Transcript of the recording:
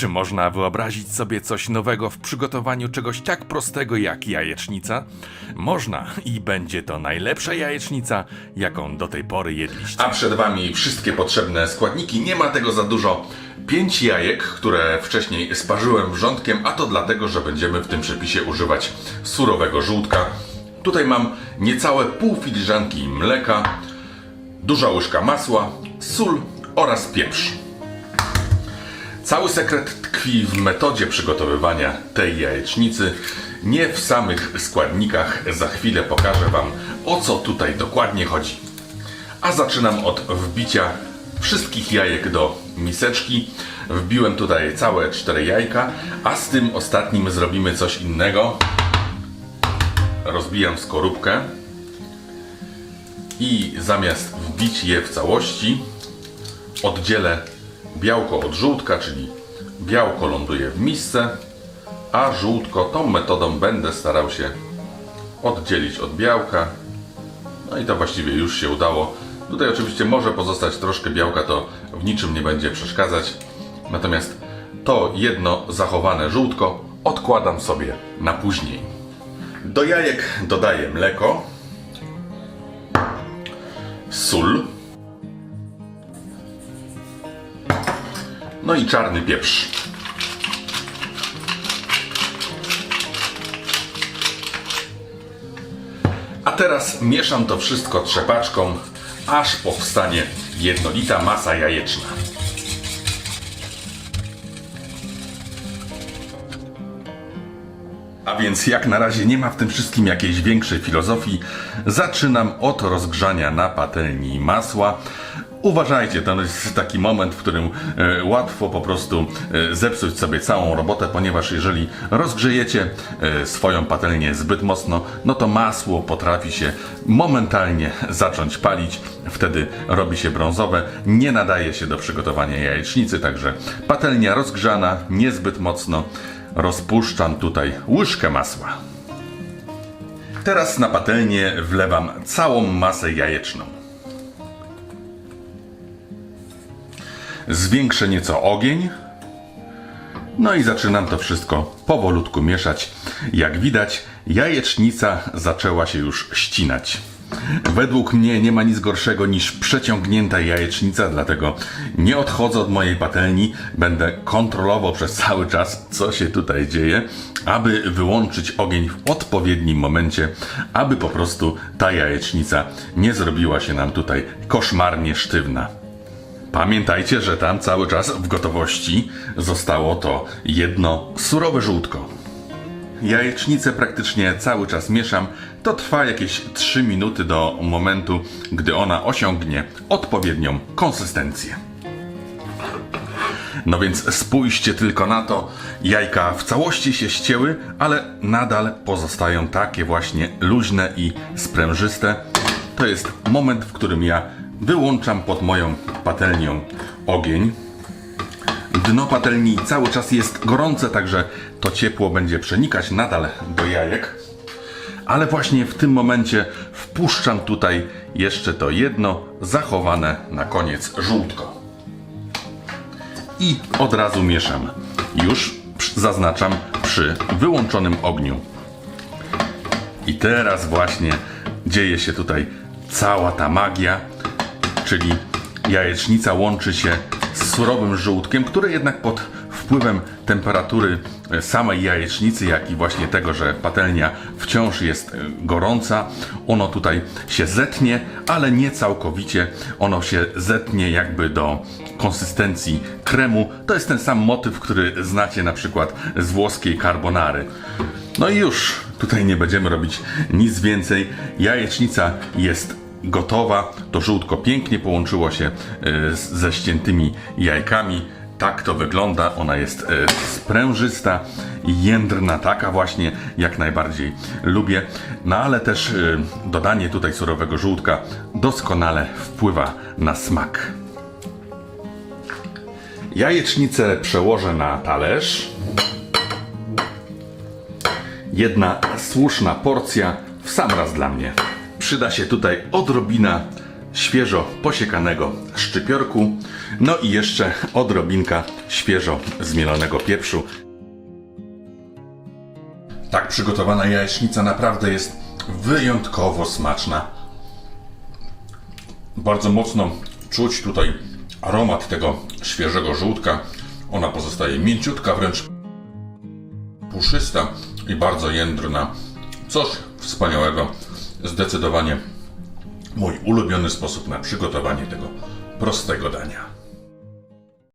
Czy można wyobrazić sobie coś nowego w przygotowaniu czegoś tak prostego jak jajecznica? Można i będzie to najlepsza jajecznica, jaką do tej pory jedliście. A przed Wami wszystkie potrzebne składniki. Nie ma tego za dużo. 5 jajek, które wcześniej sparzyłem wrzątkiem, a to dlatego, że będziemy w tym przepisie używać surowego żółtka. Tutaj mam niecałe pół filiżanki mleka, duża łyżka masła, sól oraz pieprz. Cały sekret tkwi w metodzie przygotowywania tej jajecznicy, nie w samych składnikach. Za chwilę pokażę Wam o co tutaj dokładnie chodzi. A zaczynam od wbicia wszystkich jajek do miseczki. Wbiłem tutaj całe cztery jajka, a z tym ostatnim zrobimy coś innego. Rozbijam skorupkę i zamiast wbić je w całości, oddzielę białko od żółtka, czyli białko ląduje w misce, a żółtko tą metodą będę starał się oddzielić od białka. No i to właściwie już się udało. Tutaj oczywiście może pozostać troszkę białka, to w niczym nie będzie przeszkadzać. Natomiast to jedno zachowane żółtko odkładam sobie na później. Do jajek dodaję mleko, sól, no i czarny pieprz. A teraz mieszam to wszystko trzepaczką, aż powstanie jednolita masa jajeczna. A więc jak na razie nie ma w tym wszystkim jakiejś większej filozofii, zaczynam od rozgrzania na patelni masła. Uważajcie, to jest taki moment, w którym e, łatwo po prostu e, zepsuć sobie całą robotę, ponieważ jeżeli rozgrzejecie e, swoją patelnię zbyt mocno, no to masło potrafi się momentalnie zacząć palić, wtedy robi się brązowe, nie nadaje się do przygotowania jajecznicy, także patelnia rozgrzana niezbyt mocno, rozpuszczam tutaj łyżkę masła. Teraz na patelnię wlewam całą masę jajeczną. Zwiększę nieco ogień. No i zaczynam to wszystko powolutku mieszać. Jak widać, jajecznica zaczęła się już ścinać. Według mnie nie ma nic gorszego niż przeciągnięta jajecznica, dlatego nie odchodzę od mojej patelni. Będę kontrolował przez cały czas, co się tutaj dzieje, aby wyłączyć ogień w odpowiednim momencie, aby po prostu ta jajecznica nie zrobiła się nam tutaj koszmarnie sztywna. Pamiętajcie, że tam cały czas w gotowości zostało to jedno surowe żółtko. Jajecznicę praktycznie cały czas mieszam. To trwa jakieś 3 minuty do momentu, gdy ona osiągnie odpowiednią konsystencję. No więc spójrzcie tylko na to. Jajka w całości się ścięły, ale nadal pozostają takie właśnie luźne i sprężyste. To jest moment, w którym ja wyłączam pod moją patelnią ogień. Dno patelni cały czas jest gorące, także to ciepło będzie przenikać nadal do jajek. Ale właśnie w tym momencie wpuszczam tutaj jeszcze to jedno zachowane na koniec żółtko. I od razu mieszam. Już zaznaczam przy wyłączonym ogniu. I teraz właśnie dzieje się tutaj cała ta magia, czyli jajecznica łączy się z surowym żółtkiem, które jednak pod wpływem temperatury e, samej jajecznicy, jak i właśnie tego, że patelnia wciąż jest e, gorąca, ono tutaj się zetnie, ale nie całkowicie. Ono się zetnie jakby do konsystencji kremu. To jest ten sam motyw, który znacie na przykład z włoskiej carbonary. No i już, tutaj nie będziemy robić nic więcej. Jajecznica jest gotowa. To żółtko pięknie połączyło się e, ze ściętymi jajkami. Tak to wygląda. Ona jest e, sprężysta, jędrna, taka właśnie jak najbardziej lubię. No ale też e, dodanie tutaj surowego żółtka doskonale wpływa na smak. Jajecznicę przełożę na talerz. Jedna słuszna porcja w sam raz dla mnie. Przyda się tutaj odrobina świeżo posiekanego szczypiorku, no i jeszcze odrobinka świeżo zmielonego pieprzu. Tak przygotowana jajecznica naprawdę jest wyjątkowo smaczna. Bardzo mocno czuć tutaj aromat tego świeżego żółtka. Ona pozostaje mięciutka, wręcz puszysta i bardzo jędrna. Coś wspaniałego. Zdecydowanie mój ulubiony sposób na przygotowanie tego prostego dania.